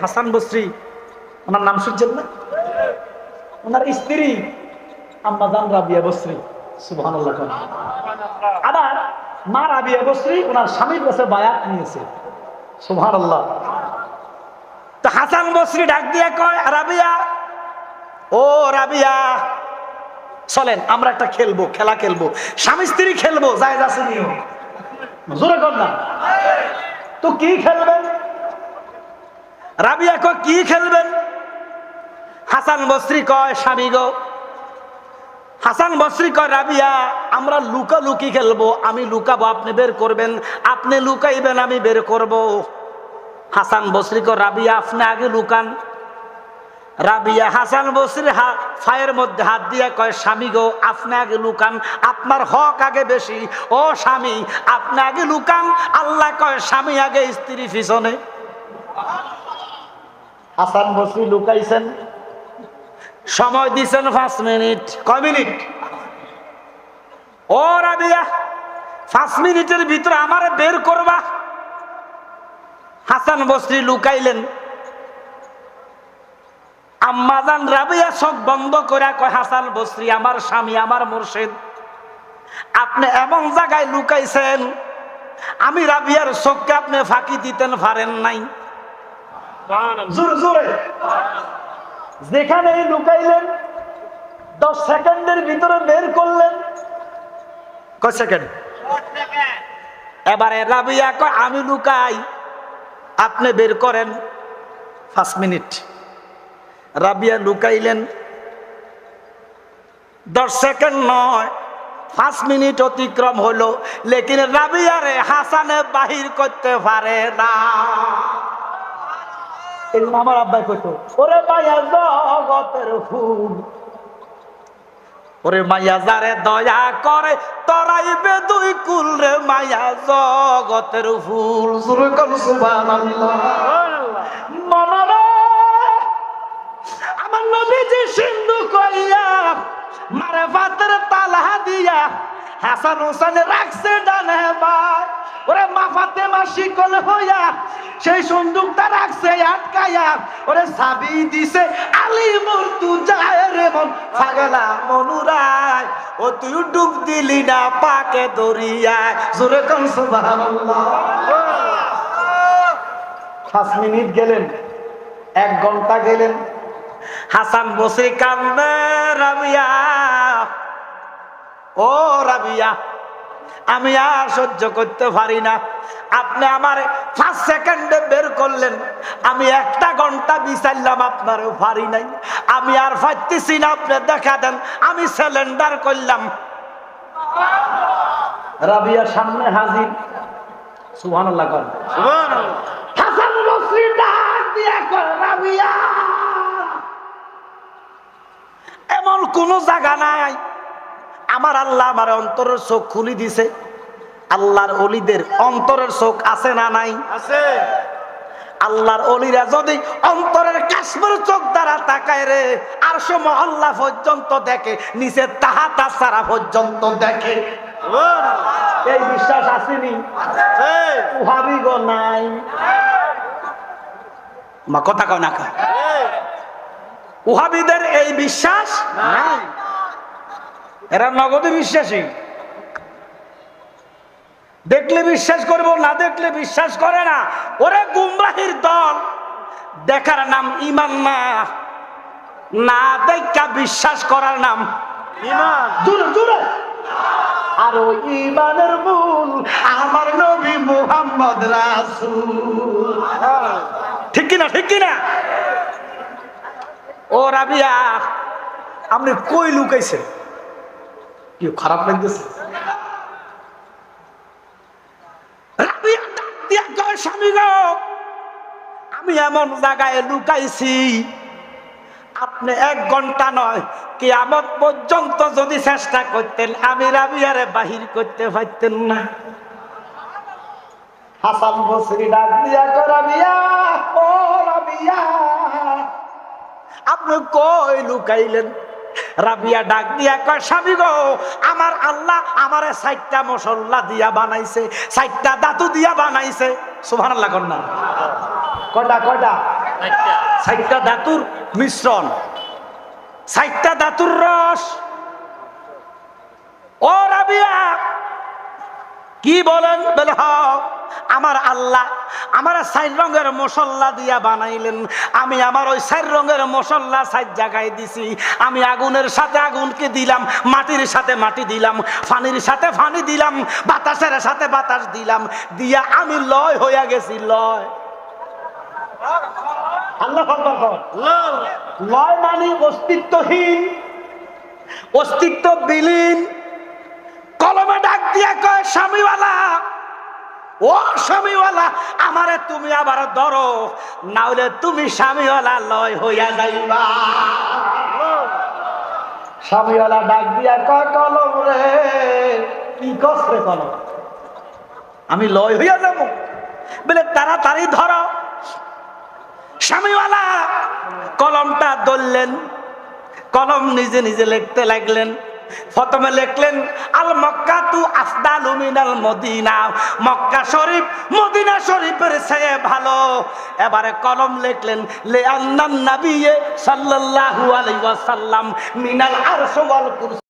হাসান বসরি, ওনার নাম শুনছেন না? ওনার স্ত্রী আম্মাজান রাবিয়া বসরি সুবহান আবার মা রাবিয়া বসরি, ওনার স্বামীর কাছে বায়াত নিয়েছে সুবহান আল্লাহ তো হাসান বসরি ডাক দিয়ে কয়, রাবিয়া, ও রাবিয়া, চলেন, আমরা একটা খেলব, খেলা খেলব, স্বামী স্ত্রী খেলব যায় যাচ্ছে নিও জোরে কর না। তো কি খেলবেন? রাবিয়া কয় কি খেলবেন? হাসান বস্রি কয়, স্বামী গো, হাসান বস্রি কয়, রাবিয়া, আমরা লুকা লুকি খেলব, আমি লুকাবো, আপনি বের করবেন, আপনি লুকাইবেন, আমি বের করব। হাসান বস্রি কয়, রাবিয়া, আপনি আগে লুকান। রাবিয়া হাসান বসির ফায়ের মধ্যে হাত দিয়া কয়, স্বামী গো, আপনি আগে লুকান, আপনার হক আগে বেশি। ও স্বামী, আপনি আগে লুকান। আল্লাহ কয়, স্বামী আগে স্ত্রী পিছনে। হাসান বসরি লুকাইছেন। সময় দিছেন পাঁচ মিনিট। কয় মিনিট? ও রাবিয়া পাঁচ মিনিটের ভিতরে আমারে বের করবা। হাসান বসরি লুকাইলেন। আম্মাজান রাবিয়া চোখ বন্ধ করে কয় হাসান বসরি আমার স্বামী আমার মুর্শিদ আপনি এমন জায়গায় লুকাইছেন আমি রাবিয়ার চোখকে আপনি ফাঁকি দিতেন পারেন নাই। যেখানে লুকাইলেন, দশ সেকেন্ডের ভিতরে বের করলেন। কয় সেকেন্ড? এবারে রাবিয়া কয়, আমি লুকাই, আপনি বের করেন। পাঁচ মিনিট। রাবিয়া লুকাইলেন। দশ সেকেন্ড নয়, পাঁচ মিনিট অতিক্রম হলো, লেকিন রাবিয়ারে হাসানে বাহির করতে পারে না। এই জন্য আমার আব্বাই কইতো ওরে মাইয়া জগতের ফুল। ওরে মাইয়া যারে দয়া করে তরাইবে দুই কুল রে মাইয়া জগতের ফুল। সুরে সুবহানাল্লাহ। মনরে আমার নবীজি সিন্ধু কইয়া মারে ফাতের তালা দিয়া হাসান হোসেন রাখছে ডানে ভাই ওরে মা ফাতেমা শিকল হইয়া সেই সন্দুকটা রাখছে আটকায়া ওরে সাবি দিছে আলী মর্তু যায় রে মন। পাগলা মনুরায়, ও তুই ডুব দিলি না পাকে দরিয়ায়। জোরে কম সুবহানাল্লাহ। পাঁচ মিনিট গেলেন, এক ঘণ্টা গেলেন। হাসান বসে কান্দে রাবিয়া ও রাবিয়া আমি আর সহ্য করতে পারি না। আপনি আমার পাঁচ সেকেন্ডে বের করলেন আমি একটা ঘণ্টা বিচারলাম আপনার পারি নাই। আমি আর পাইতেছি না আপনি দেখা দেন আমি সিলিন্ডার করলাম। রাবিয়ার সামনে হাজির। সুবহানাল্লাহ কর। হাসান বসরি ডাক দিয়া কর রাবিয়া। এমন কোন জায়গা নাই। আমার আল্লাহ আমার অন্তরের চোখ খুলি দিছে। আল্লাহর অলিদের অন্তরের চোখ আছে না নাই? আছে। আল্লাহর অলিরা যদি অন্তরের কাশ্মীর চোখ দ্বারা তাকায় রে আর সময় পর্যন্ত দেখে নিচে তাহা তাছাড়া পর্যন্ত দেখে। এই বিশ্বাস আসেনি? উহাবি গো নাই। মা কথা কয় না উহাবিদের এই বিশ্বাস নাই। এরা নগদে বিশ্বাসী। দেখলে বিশ্বাস করব, না দেখলে বিশ্বাস করে না। ওরে গুমরাহির দল। দেখার নাম ইমান না। না দেখা বিশ্বাস করার নাম ইমান। আর ওই ইমানের মূল আমার নবী মুহাম্মদ ঠিক কিনা ঠিক কিনা? ও রাবিয়া, আপনি কই লুকাইছেন? কি খারাপ লাগতেছে? আমি এমন জায়গায় লুকাইছি আপনি এক ঘণ্টা নয় কি আমার পর্যন্ত যদি চেষ্টা করতেন আমি রাবি রাবিয়ারে বাহির করতে পারতেন না। হাসান বসরি ডাক দিয়া কয়, রাবিয়া ও রাবিয়া আপনি কই লুকাইলেন? রাবিয়া ডাক দিয়া কয় স্বামী গো আমার আল্লাহ আমারে সাইটটা মশলা দিয়া বানাইছে সাইটটা দাতু দিয়া বানাইছে। সুবহানাল্লাহ কন্যা কয়টা কয়টা? সাইটটা ধাতুর মিশ্রণ। সাইটটা ধাতুর রস। ও রাবিয়া কি বলেন? বলে হ আমার আল্লাহ আমার সাইড রঙের মশল্লা দিয়া বানাইলেন। আমি আমার ওই সাইড রঙের মশল্লা সাইড জায়গায় দিছি। আমি আগুনের সাথে আগুনকে দিলাম, মাটির সাথে মাটি দিলাম, ফানির সাথে ফানি দিলাম, বাতাসের সাথে বাতাস দিলাম। দিয়া আমি লয় হইয়া গেছি, লয়। লয় মানে অস্তিত্বহীন অস্তিত্ব বিলীন কলমে ডাক দিয়া কয়, স্বামীওয়ালা ও স্বামীওয়ালা, আমারে তুমি আবার ধরো, নাহলে তুমি স্বামীওয়ালা লয় হইয়া যাইবা। স্বামীওয়ালা ডাক দিয়া কয়, কলম রে, কি কষ্ট রে কলম? আমি লয় হইয়া যাব। বলে, তাড়াতাড়ি ধরো। স্বামীওয়ালা কলমটা ধরলেন, কলম নিজে নিজে লিখতে লাগলেন। প্রথমে লিখলেন, আল মক্কা তু আফদাল মিনাল মদিনা। মক্কা শরীফ, মদিনা শরীফের সে ভালো। এবারে কলম লিখলেন লে আন্নান নাবিয়ে সাল্লাল্লাহু আলাইহি ওয়াসাল্লাম মিনাল আরশ ওয়াল কুরসি।